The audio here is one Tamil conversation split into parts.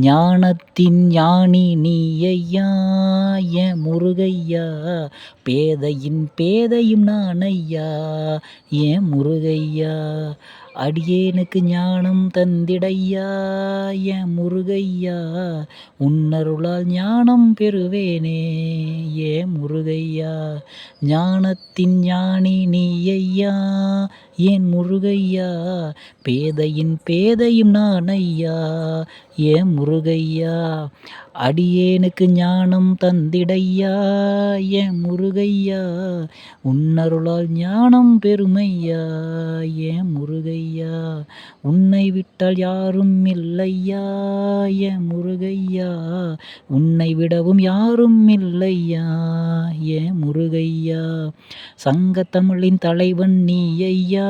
ஞானத்தின் ஞானி நீயையா என் முருகையா? பேதையின் பேதையும் நானையா என் முருகையா? அடியேனுக்கு ஞானம் தந்திடையா என் முருகையா? உன்னருளால் ஞானம் பெறுவேனே ஏ முருகையா? ஞானத்தின் ஞானி நீயையா என் முருகையா? பேதையின் பேதையும் நானையா ஏ முருகையா அடியேனுக்கு ஞானம் தந்திடையா என் முருகையா உன்னருளால் ஞானம் பெருமையா ஏன் முருகையா உன்னை விட்டால் யாரும் இல்லையா என் முருகையா உன்னை விடவும் யாரும் இல்லையா ஏன் முருகையா சங்கத்தமிழின் தலைவன் நீ ஐயா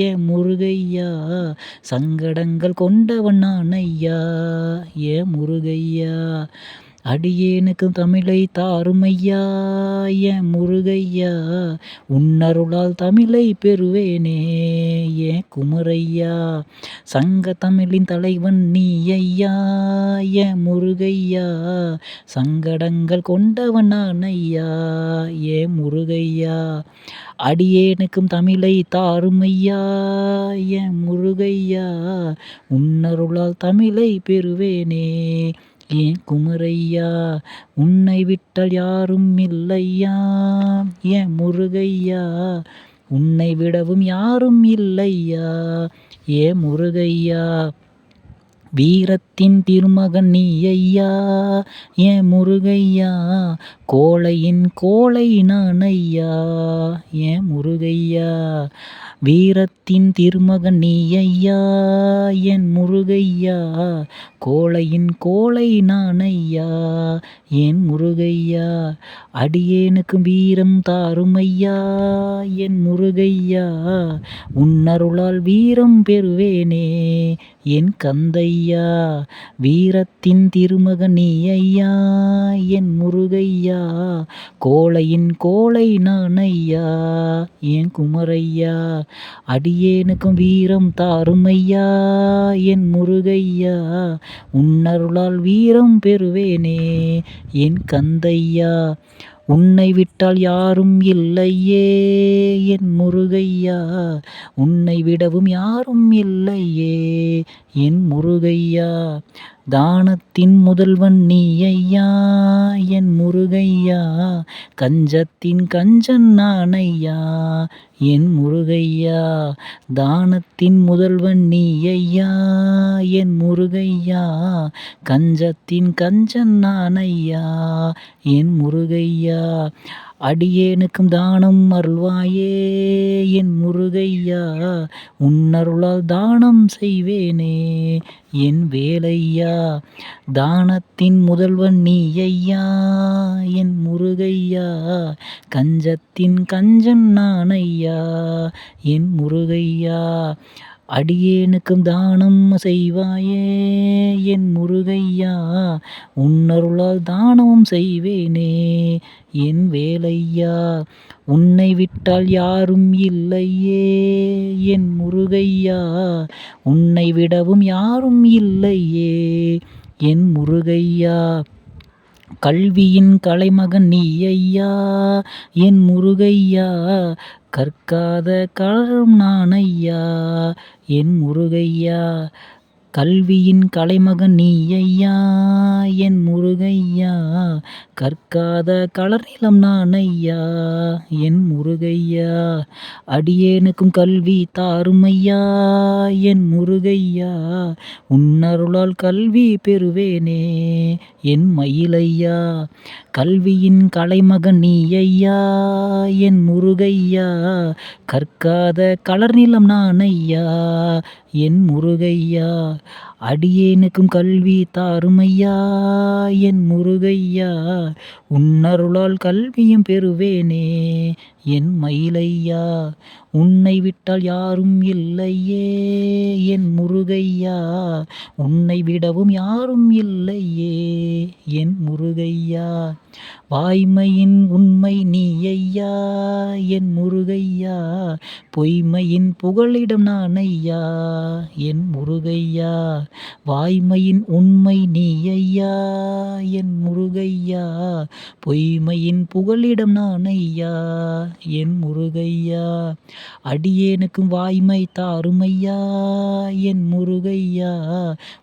ஏன் முருகையா சங்கடங்கள் கொண்டவன் நான் ஐயா ஏன் முருகையா. அடியேனுக்கு தமிழை தாருமையா என் முருகையா உன்னருளால் தமிழை பெறுவேனே ஏன் குமரையா. சங்க தமிழின் தலைவன் நீ ஐயா என் முருகையா. சங்கடங்கள் கொண்டவன் நான் ஐயா ஏன் முருகையா. அடியேனுக்கும் தமிழை தாருமையா என் முருகையா. உன்னருளால் தமிழை பெறுவேனே ஏன் குமரையா? உன்னை விட்டால் யாரும் இல்லையா? ஏன் முருகையா? உன்னை விடவும் யாரும் இல்லையா? ஏ முருகையா? வீரத்தின் திருமகன் நீ ஐயா ஏன் முருகையா? கோழையின் கோழை நான் ஐயா ஏன் முருகையா? வீரத்தின் திருமகன் நீ ஐயா என் முருகையா? கோழையின் கோழை நான் ஐயா என் முருகையா அடியேனுக்கு வீரம் தாரும் ஐயா என் முருகையா உன்னருளால் வீரம் பெறுவேனே என் கந்தையா வீரத்தின் திருமகன் நீ ஐயா என் முருகையா கோழையின் கோழை நான் ஐயா என் குமரையா அடியேனுக்கும் வீரம் தாரும் ஐயா என் முருகையா உன்னருளால் வீரம் பெறுவேனே என் கந்தையா உன்னை விட்டால் யாரும் இல்லையே என் முருகையா உன்னை விடவும் யாரும் இல்லையே என் முருகையா தானத்தின் முதல்வன் நீ ஐயா என் முருகையா கஞ்சத்தின் கஞ்சன் நான் ஐயா என் முருகையா தானத்தின் முதல்வன் நீ ஐயா என் முருகையா கஞ்சத்தின் கஞ்சன் நான் ஐயா என் முருகையா அடியேனுக்கும் தானம் அருள்வாயே? என் முருகையா உன்னருளால் தானம் செய்வேனே? என் வேலையா தானத்தின் முதல்வன் நீ ஐயா என் முருகையா கஞ்சத்தின் கஞ்சன் நான் ஐயா என் முருகையா அடியேனுக்கும் தானம் செய்வாயே. என் முருகையா உன்னருளால் தானமும் செய்வேனே. என் வேலையா உன்னை விட்டால் யாரும் இல்லையே. என் முருகையா உன்னை விடவும் யாரும் இல்லையே. என் முருகையா கல்வியின் கலைமகன் நீ ஐயா என் முருகையா கற்காத கலரும் நான் ஐயா என் முருகையா கல்வியின் கலைமகன் நீ ஐயா என் முருகையா கற்காத கலர் நிலம் நான் ஐயா என் முருகையா அடியேனுக்கும் கல்வி தாரும் ஐயா என் முருகையா உன்னருளால் கல்வி பெறுவேனே என் மயிலையா கல்வியின் கலைமகன் நீ ஐயா என் முருகையா கற்காத கலர் நிலம் நான் ஐயா என் முருகையா அடியேனுக்கும் கல்வி தாருமையா என் முருகையா உன்னருளால் கல்வியும் பெறுவேனே என் மயிலையா உன்னை விட்டால் யாரும் இல்லையே என் முருகையா உன்னை விடவும் யாரும் இல்லையே என் முருகையா. வாய்மையின் உண்மை நீ ஐயா என் முருகையா பொய்மையின் புகழிடம் நான் ஐயா என் முருகையா வாய்மையின் உண்மை நீ ஐயா என் முருகையா பொய்மையின் புகழிடம் நான் ஐயா என் முருகையா அடியேனுக்கும் வாய்மை தாருமையா? என் முருகையா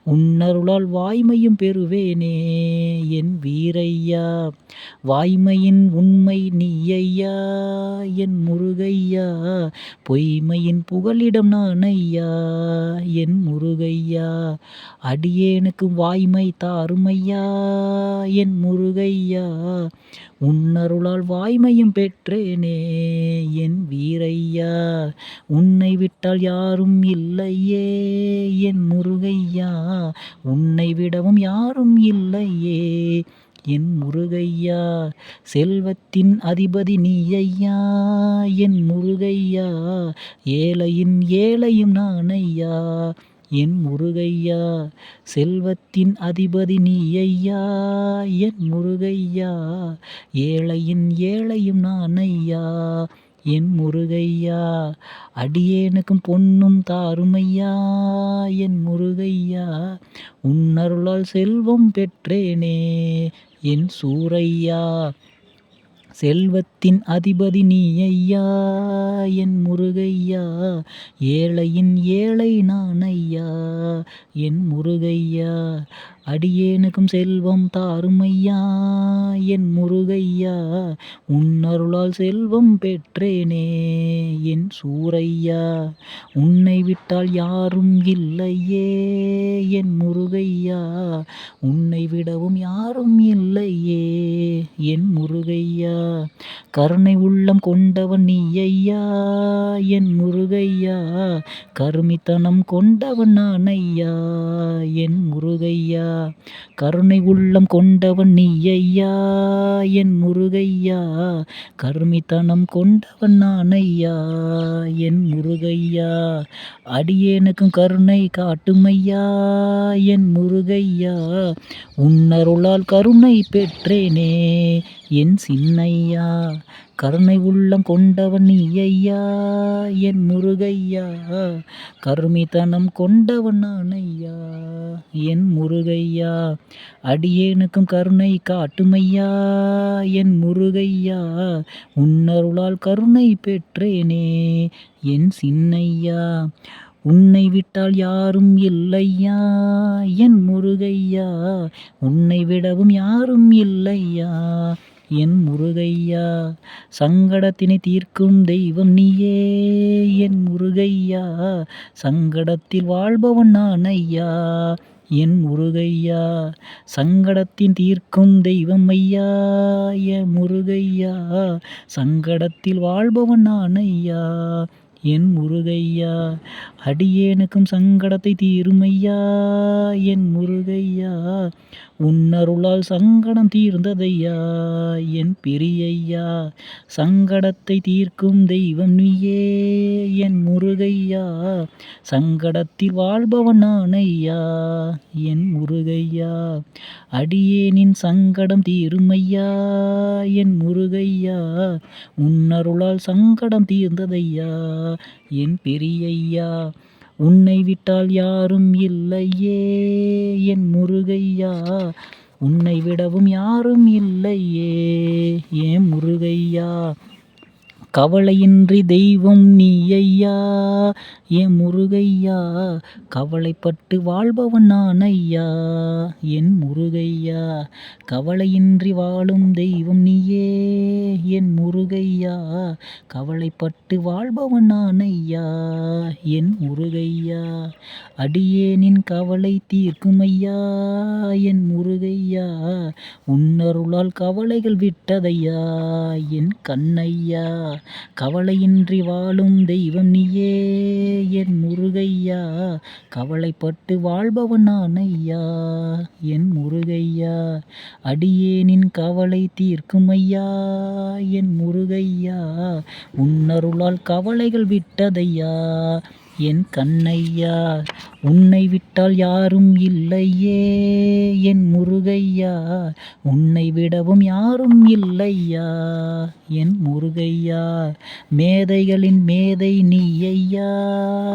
உன்னருளால் வாய்மையும் பெறுவேனே? என் வீரையா வாய்மையின் உண்மை நீயையா? என் முருகையா? பொய்மையின் புகலிடம் நான் ஐயா என் முருகையா? அடியேனுக்கு வாய்மை தாருமையா? என் முருகையா? உன்னருளால் வாய்மையும் பெற்றேனே என் வீரையா? உன்னை விட்டால் யாரும் இல்லையே என் முருகையா? உன்னை விடவும் யாரும் இல்லையே என் முருகையா செல்வத்தின் அதிபதி நீ ஐயா என் முருகையா ஏழையின் ஏழையும் நான் ஐயா என் முருகையா செல்வத்தின் அதிபதி நீ ஐயா என் முருகையா ஏழையின் ஏழையும் நான் ஐயா என் முருகையா அடியேனுக்கும் பொன்னும் தாருமையா என் முருகையா உன்னருளால் செல்வம் பெற்றேனே என் சூரையா செல்வத்தின் அதிபதி நீ ஐயா என் முருகையா ஏழையின் ஏழை நான் ஐயா என் முருகையா. அடியேனுக்கும் செல்வம் தாருமையா என் முருகையா உன்னருளால் செல்வம் பெற்றேனே என் சூரையா. உன்னை விட்டால் யாரும் இல்லையே என் முருகையா. உன்னை விடவும் யாரும் இல்லையே என் முருகையா. கருணை உள்ளம் கொண்டவன் நீ ஐயா என் முருகையா. கருமித்தனம் கொண்டவன் நான் ஐயா என் முருகையா. கருணை உள்ளம் கொண்டவன் நீ ஐயா என் முருகையா. கருமித்தனம் கொண்டவன் நான் ஐயா என் முருகையா. அடியேனுக்கும் கருணை காட்டுமையா என் முருகையா. உன்னருளால் கருணை பெற்றேனே என் சின்னையா கருணை உள்ளம் கொண்டவன் நீ ஐயா என் முருகையா கருமித்தனம் கொண்டவன் நான் ஐயா என் முருகையா அடியேனுக்கும் கருணை காட்டுமையா என் முருகையா உன்னருளால் கருணை பெற்றேனே என் சின்னையா உன்னை விட்டால் யாரும் இல்லையா என் முருகையா உன்னை விடவும் யாரும் இல்லையா என் முருகையா சங்கடத்தினை தீர்க்கும் தெய்வம் நீயே. என் முருகையா சங்கடத்தில் வாழ்பவன் நான் ஐயா என் முருகையா சங்கடத்தின் தீர்க்கும் தெய்வம் ஐயா. என் முருகையா சங்கடத்தில் வாழ்பவன் நான் ஐயா என் முருகையா அடியேனுக்கும் சங்கடத்தை தீருமையா என் முருகையா உன்னருளால் சங்கடம் தீர்ந்ததையா? என் பெரியய்யா சங்கடத்தை தீர்க்கும் தெய்வம் நீயே என் முருகையா சங்கடத்தில் வாழ்பவன் நானையா? என் முருகையா அடியேனின் சங்கடம் தீருமையா? என் முருகையா உன்னருளால் சங்கடம் தீர்ந்ததையா? என் பெரியய்யா உன்னை விட்டால் யாரும் இல்லையே என் முருகையா. உன்னை விடவும் யாரும் இல்லையே ஏன் முருகையா. கவலையின்றி தெய்வம் நீ ஐயா என் முருகையா கவலைப்பட்டு வாழ்பவன் நான் ஐயா என் முருகையா கவலையின்றி வாழும் தெய்வம் நீயே. என் முருகையா கவலைப்பட்டு வாழ்பவன் நான் ஐயா என் முருகையா அடியேனின் கவலை தீர்க்கும் ஐயா என் முருகையா? உன்னருளால் கவலைகள் விட்டதையா என் கண்ணையா? கவலையின்றி வாழும் தெய்வம் நீயே என் முருகையா? கவலைப்பட்டு வாழ்பவன் நான் ஐயா என் முருகையா? அடியேனின் கவலை தீர்க்கும் ஐயா என் முருகையா? உன்னருளால் கவலைகள் விட்டதையா என் கண்ணையா? உன்னை விட்டால் யாரும் இல்லையே என் முருகையா. உன்னை விடவும் யாரும் இல்லையா என் முருகையா. மேதைகளின் மேதை நீ ஐயா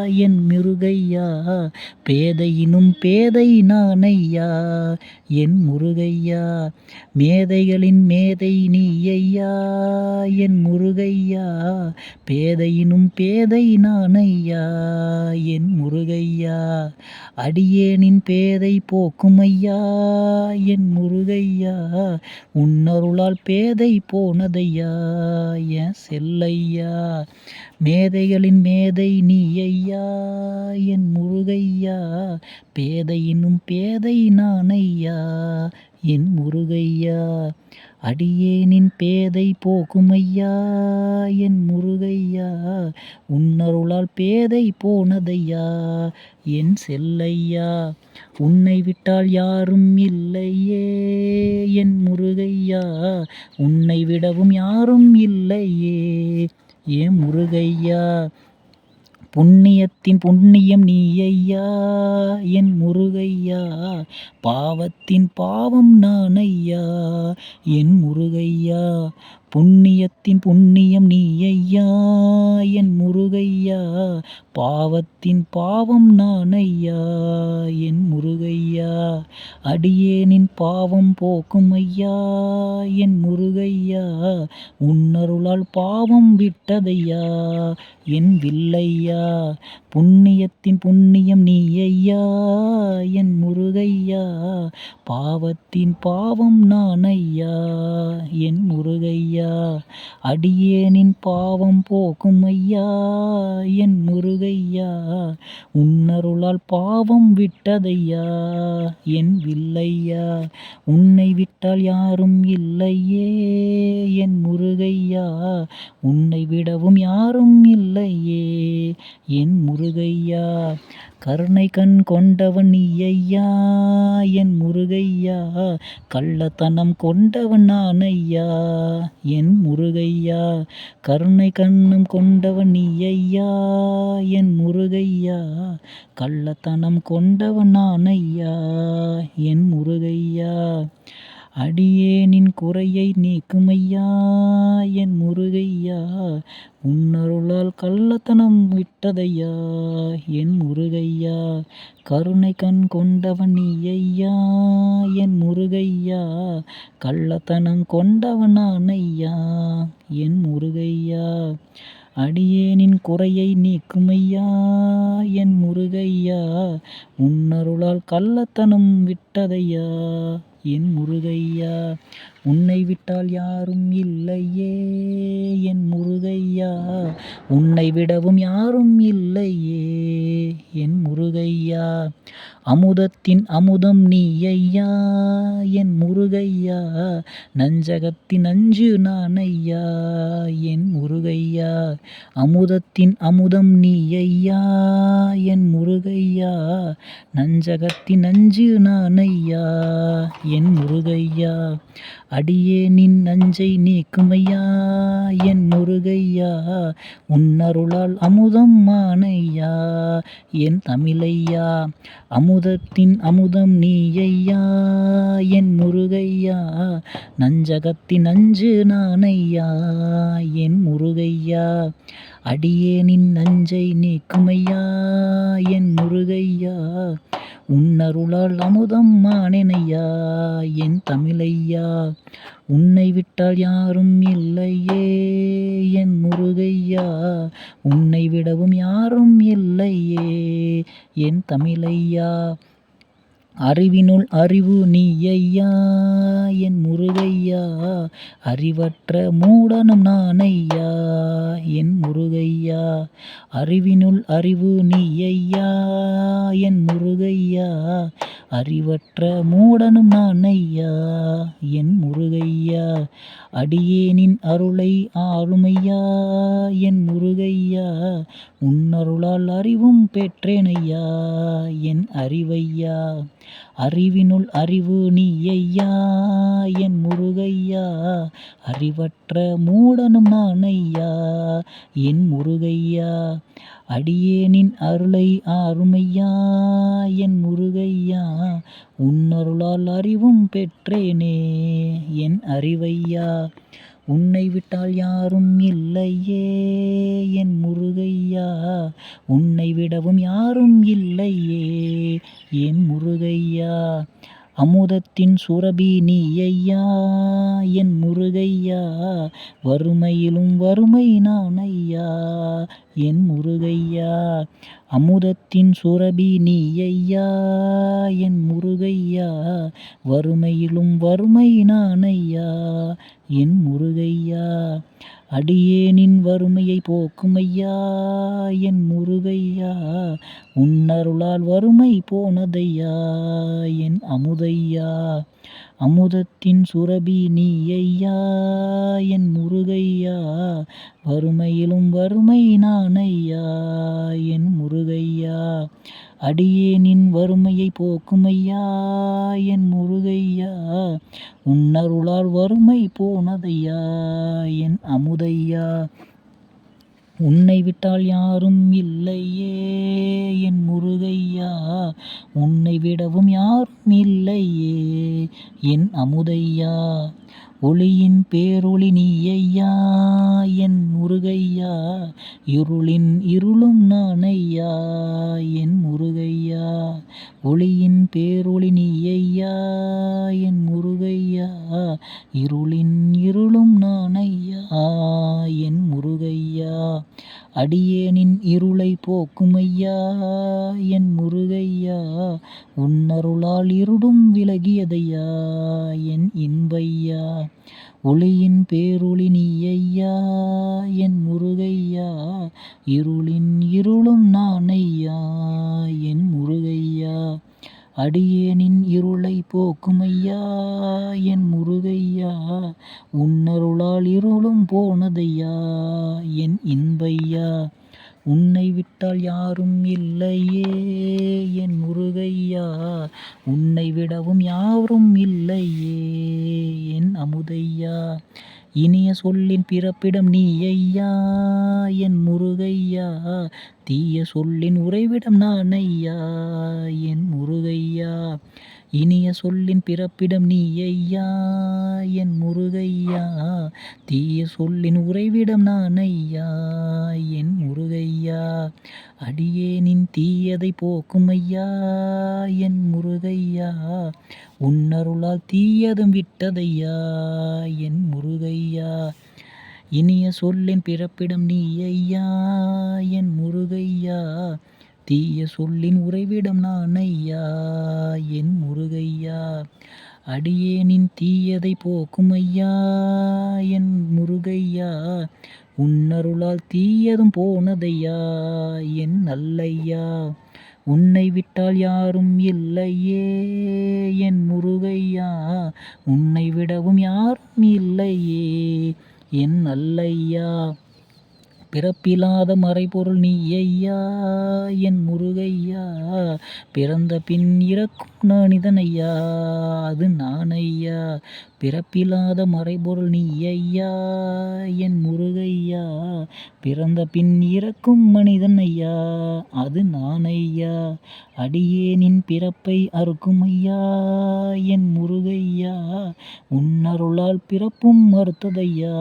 என் முருகையா. பேதையினும் பேதை நானையா என் முருகையா. மேதைகளின் மேதை நீ ஐயா என் முருகையா. பேதையினும் பேதை நானையா என் முருகையா. அடியேனின் பேதை போக்கும் ஐயா என் முருகையா உன்னருளால் பேதை போனதையா என் செல்லையா. மேதைகளின் மேதை நீ ஐயா என் முருகையா. பேதையினும் பேதை நானையா என் முருகையா. அடியேனின் பேதை போக்குமையா என் முருகையா உன்னருளால் பேதை போனதையா? என் செல்லையா உன்னை விட்டால் யாரும் இல்லையே. என் முருகையா உன்னை விடவும் யாரும் இல்லையே. ஏன் முருகையா புண்ணியத்தின் புண்ணியம் நீ ஐயா என் முருகையா. பாவத்தின் பாவம் நான் ஐயா என் முருகையா. புண்ணியத்தின் புண்ணியம் நீ ஐயா என் முருகையா பாவத்தின் பாவம் நான் ஐயா என் முருகையா அடியேனின் பாவம் போக்கும் ஐயா என் முருகையா உன்னருளால் பாவம் விட்டதையா என் வில்லையா புண்ணியத்தின் புண்ணியம் நீ ஐயா என் முருகையா பாவத்தின் பாவம் நான் ஐயா என் முருகையா. அடியேனின் பாவம் போக்கும் ஐயா. என் முருகையா உன்னருளால் பாவம் விட்டதையா. என் வில்லையா உன்னை விட்டால் யாரும் இல்லையே. என் முருகையா உன்னை விடவும் யாரும் இல்லையே. என் முருகையா கருணை கண் கொண்டவன் நீ ஐயா. என் முருகையா கள்ளத்தனம் கொண்டவன் நான் ஐயா. என் முருகையா கருணை கண்ணம் கொண்டவன் நீ ஐயா. என் முருகையா கள்ளத்தனம் கொண்டவன் நான் ஐயா. என் முருகையா. அடியேனின் குறையை நீக்குமையா? என் முருகையா உன்னருளால் கள்ளத்தனம் விட்டதையா? என் முருகையா கருணை கண் கொண்டவன் நீ ஐயா என் முருகையா கள்ளத்தனம் கொண்டவன் நான் ஐயா? என் முருகையா அடியேனின் குறையை நீக்குமையா? என் முருகையா உன்னருளால் கள்ளத்தனம் விட்டதையா? என் முருகையா உன்னை விட்டால் யாரும் இல்லையே. என் முருகையா உன்னை விடவும் யாரும் இல்லையே. என் முருகையா அமுதத்தின் அமுதம் நீ ஐயா என் முருகையா நஞ்சகத்தின் நஞ்சு நான் ஐயா என் முருகையா அமுதத்தின் அமுதம் நீ ஐயா என் முருகையா நஞ்சகத்தின் நஞ்சு நான் ஐயா என் முருகையா அடியேனின் நஞ்சை நீக்குமையா என் முருகையா உன்னருளால் அமுதம் மானையா என் தமிழையா அமுதத்தின் அமுதம் நீயையா என் முருகையா நஞ்சகத்தின் நஞ்சு நானையா என் முருகையா அடியேனின் நஞ்சை நீக்குமையா என் முருகையா உன்னருளால் அமுதம் மானேனையா? என் தமிழையா? உன்னை விட்டால் யாரும் இல்லையே என் முருகையா? உன்னை விடவும் யாரும் இல்லையே என் தமிழையா? அறிவினுள் அறிவு நீ ஐயா என் முருகையா? அறிவற்ற மூடனும் நான் ஐயா என் முருகையா? அறிவினுள் அறிவு நீ ஐயா என் முருகையா அறிவற்ற மூடனும் நான் ஐயா என் முருகையா அடியேனின் அருளை ஆளுமையா என் முருகையா உன்னருளால் அறிவும் பெற்றேனையா என் அறிவையா. அறிவினுள் அறிவு நீயையா என் முருகையா. அறிவற்ற மூடனும் நானையா என் முருகையா. அடியேனின் அருளை ஆறுமையா என் முருகையா. உன்னருளால் அறிவும் பெற்றேனே என் அறிவையா? உன்னை விட்டால் யாரும் இல்லையே என் முருகையா? உன்னை விடவும் யாரும் இல்லையே என் முரு அமுதத்தின் சுரபி நீயையா என் முருகையா. வறுமையிலும் வறுமை நானையா என் முருகையா. அமுதத்தின் சுரபி நீயையா என் முருகையா. வறுமையிலும் வறுமை நானையா என் முருகையா. அடியேனின் வறுமையை போக்குமையா? என் முருகையா உன்னருளால் வறுமை போனதையா? என் அமுதையா அமுதத்தின் சுரபி நீயையா? என் முருகையா வறுமையிலும் வறுமை நானையா? என் முருகையா அடியேனின் வறுமையை போக்குமையா? என் முருகையா உன்னருளால் வறுமை போனதையா? என் அமுதையா உன்னை விட்டால் யாரும் இல்லையே. என் முருகையா உன்னை விடவும் யாரும் இல்லையே. என் அமுதையா ஒளியின் பேரொளி நீயையா என் முருகையா இருளின் இருளும் நானையா என் முருகையா. ஒளியின் பேரொளி நீயையா என் முருகையா இருளின் இருளும் நானையா என் முருகையா. அடியேனின் இருளை போக்குமையா என் முருகையா. உன்னருளால் இருடும் விலகியதையா என் இன்பையா? ஒளியின் பேரொளி நீயையா என் முருகையா? இருளின் இருளும் நானையா என் முருகையா? அடியேனின் இருளை போக்குமையா என் முருகையா? உன்னருளால் இருளும் போனதையா என் இன்பையா? உன்னை விட்டால் யாரும் இல்லையே என் முருகையா. உன்னை விடவும் யாரும் இல்லையே என் அமுதையா. இனிய சொல்லின் பிறப்பிடம் நீயையா என் முருகையா. தீய சொல்லின் உறைவிடம் நானையா என் இனிய சொல்லின் பிறப்பிடம் நீ ஐயா என் முருகையா. தீய சொல்லின் உறைவிடம் நானையா என் முருகையா. அடியேனின் தீயதை போக்குமையா என் முருகையா. உன்னருளால் தீயதும் விட்டதையா என் முருகையா. இனிய சொல்லின் பிறப்பிடம் நீயையா என் முருகையா. தீய சொல்லின் உறைவிடம் நான் ஐயா என் முருகையா. அடியேனின் தீயதை போக்குமையா என் முருகையா. உன்னருளால் தீயதும் போனதையா என் நல்லையா உன்னை விட்டால் யாரும் இல்லையே என் முருகையா. உன்னை விடவும் யாரும் இல்லையே என் நல்லையா பிறப்பிலாத மறைபொருள் நீயையா என் முருகையா. பிறந்த பின் இறக்கும் நானிதனையா அது நானையா பிறப்பிலாத மறைபொருள் நீயையா என் முருகையா. பிறந்த பின் இறக்கும் மனிதன் ஐயா அது நானையா அடியேனின் பிறப்பை அறுக்கும் ஐயா என் முருகையா. உன்னருளால் பிறப்பும் மறுத்ததையா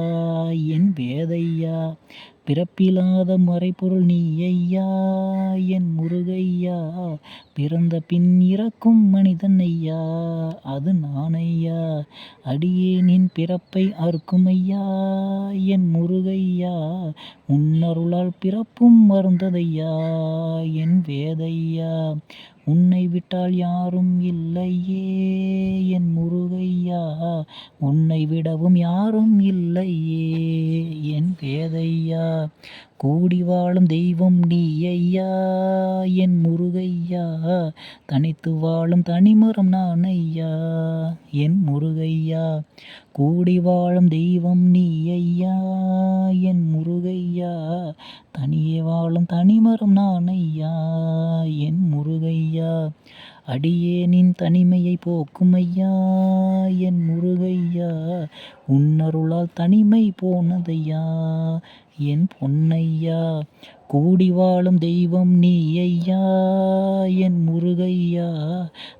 என் வேதையா. பிறப்பிலாத மறைபொருள் ஐயா என் முருகையா. பிறந்த பின் இறக்கும் மனிதன் ஐயா அது நானையா அடியேனின் பிறப்பை அறுக்கும் ஐயா என் முருகையா. உன்னருளால் பிறப்பும் மருந்ததையா என் வேதையா. உன்னை விட்டால் யாரும் இல்லையே என் முருகையா. உன்னை விடவும் யாரும் இல்லையே என் பேதையா. கூடி வாழும் தெய்வம் நீ ஐயா என் முருகையா. தனித்து வாழும் தனிமரம் நான் ஐயா என் முருகையா. கூடி வாழும் தெய்வம் நீ ஐயா என் முருகையா. தனியே வாழும் தனிமரம் நான் ஐயா என் முருகையா. அடியேனின் தனிமையை போக்கும் ஐயா என் முருகையா உன்னருளால் தனிமை போனதையா என் பொன்னையா கூடி வாழும் தெய்வம் நீ ஐயா என் முருகையா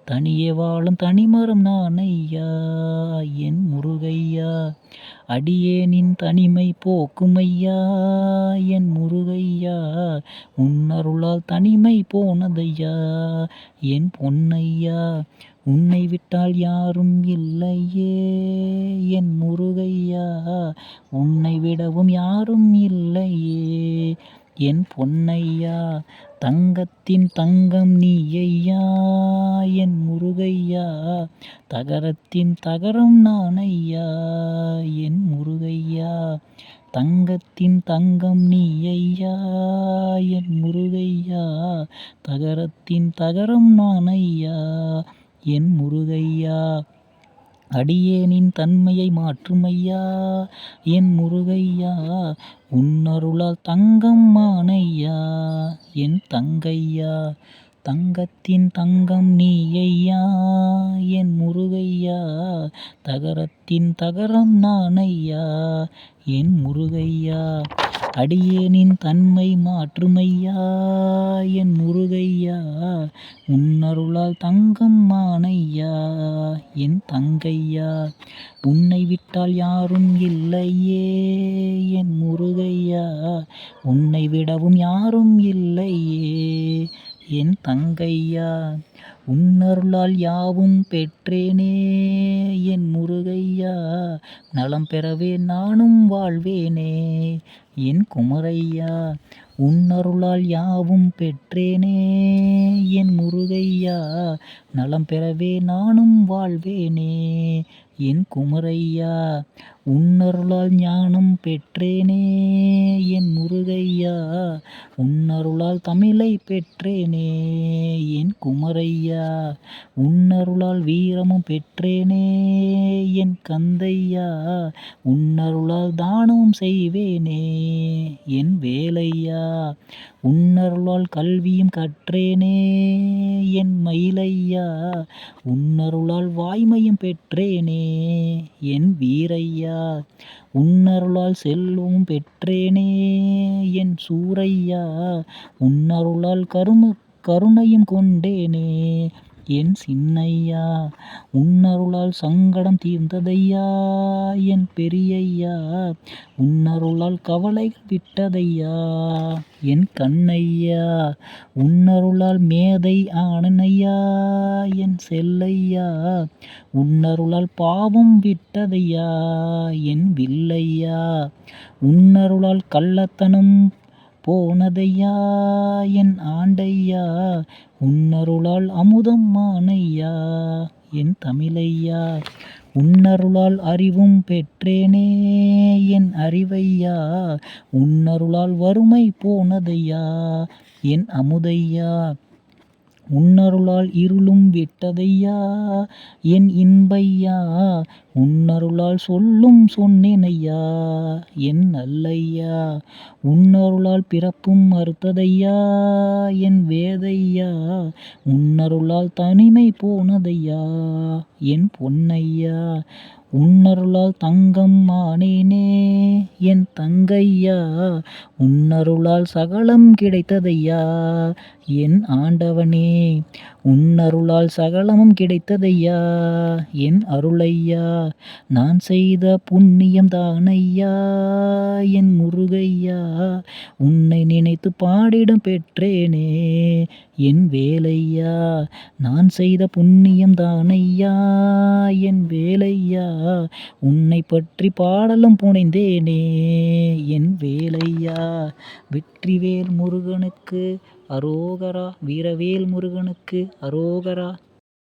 தனியே வாழும் தனிமரம் நான் ஐயா என் முருகையா. அடியேனின் தனிமை போக்கும் ஐயா என் முருகையா உன்னருளால் தனிமை போனதையா என் பொன்னையா உன்னை விட்டால் யாரும் இல்லையே என் முருகையா உன்னை விடவும் யாரும் இல்லையே என் பொன்னையா தங்கத்தின் தங்கம் நீ ஐயா தகரத்தின் தகரம் நான் ஐயா என் முருகையா. தங்கத்தின் தங்கம் நீ ஐயா என் முருகையா. தகரத்தின் தகரம் நான் ஐயா என் முருகையா. அடியேனின் தன்மையை மாற்றுமையா என் முருகையா. உன்னருளால் தங்கம் மானையா என் தங்கையா. தங்கத்தின் தங்கம் நீ ஐயா என் முருகையா தகரத்தின் தகரம் நான் ஐயா என் முருகையா அடியேனின் தன்மை மாற்றுமையா? என் முருகையா உன்னருளால் தங்கம் மானையா? என் தங்கையா உன்னை விட்டால் யாரும் இல்லையே? என் முருகையா உன்னை விடவும் யாரும் இல்லையே? என் தங்கையா உன்னருளால் யாவும் பெற்றேனே என் முருகையா நலம் பெறவே நானும் வாழ்வேனே என் குமரையா உன்னருளால் யாவும் பெற்றேனே என் முருகையா நலம் பெறவே நானும் வாழ்வேனே என் குமரையா உன்னருளால் ஞானம் பெற்றேனே என் முருகையா உன்னருளால் தமிழை பெற்றேனே என் குமரையா உன்னருளால் வீரமும் பெற்றேனே என் கந்தையா உன்னருளால் தானமும் செய்வேனே என் வேலையா உன்னருளால் கல்வியும் கற்றேனே என் மயிலையா. உன்னருளால் வாய்மையும் பெற்றேனே என் வீரையா. உன்னருளால் செல்வமும் பெற்றேனே என் சூரையா. உன்னருளால் கரும கருணையும் கொண்டேனே என் சின்னையா உன்னருளால் சங்கடம் தீர்ந்ததையா என் பெரியையா உன்னருளால் கவலைகள் விட்டதையா என் கண்ணையா உன்னருளால் மேதை ஆனனையா என் செல்லையா உன்னருளால் பாவம் விட்டதையா என் வில்லையா உன்னருளால் கள்ளத்தனம் போனதையா? என் ஆண்டையா? உன்னருளால் அமுதம் மானையா? என் தமிழையா? உன்னருளால் அறிவும் பெற்றேனே என் அறிவையா? உன்னருளால் வறுமை போனதையா? என் அமுதையா? உன்னருளால் இருளும் விட்டதையா? என் இன்பையா? உன்னருளால் சொல்லும் சொன்னேனையா? என் நல்லையா உன்னருளால் பிறப்பும் மறுத்ததையா என் வேதையா? உன்னருளால் தனிமை போனதையா? என் பொன்னையா? உன்னருளால் தங்கம் ஆனேனே? என் தங்கையா? உன்னருளால் சகலம் கிடைத்ததையா? என் ஆண்டவனே உன்னருளால் சகலமும் கிடைத்ததையா? என் அருளையா நான் செய்த புண்ணியம் தானையா? என் முருகையா உன்னை நினைத்து பாடிடம் பெற்றேனே. என் வேலையா நான் செய்த புண்ணியம் தானையா? என் வேலையா உன்னை பற்றி பாடலும் புனைந்தேனே. என் வேலையா வெற்றிவேல் முருகனுக்கு அரோகரா வீரவேல் முருகனுக்கு அரோகரா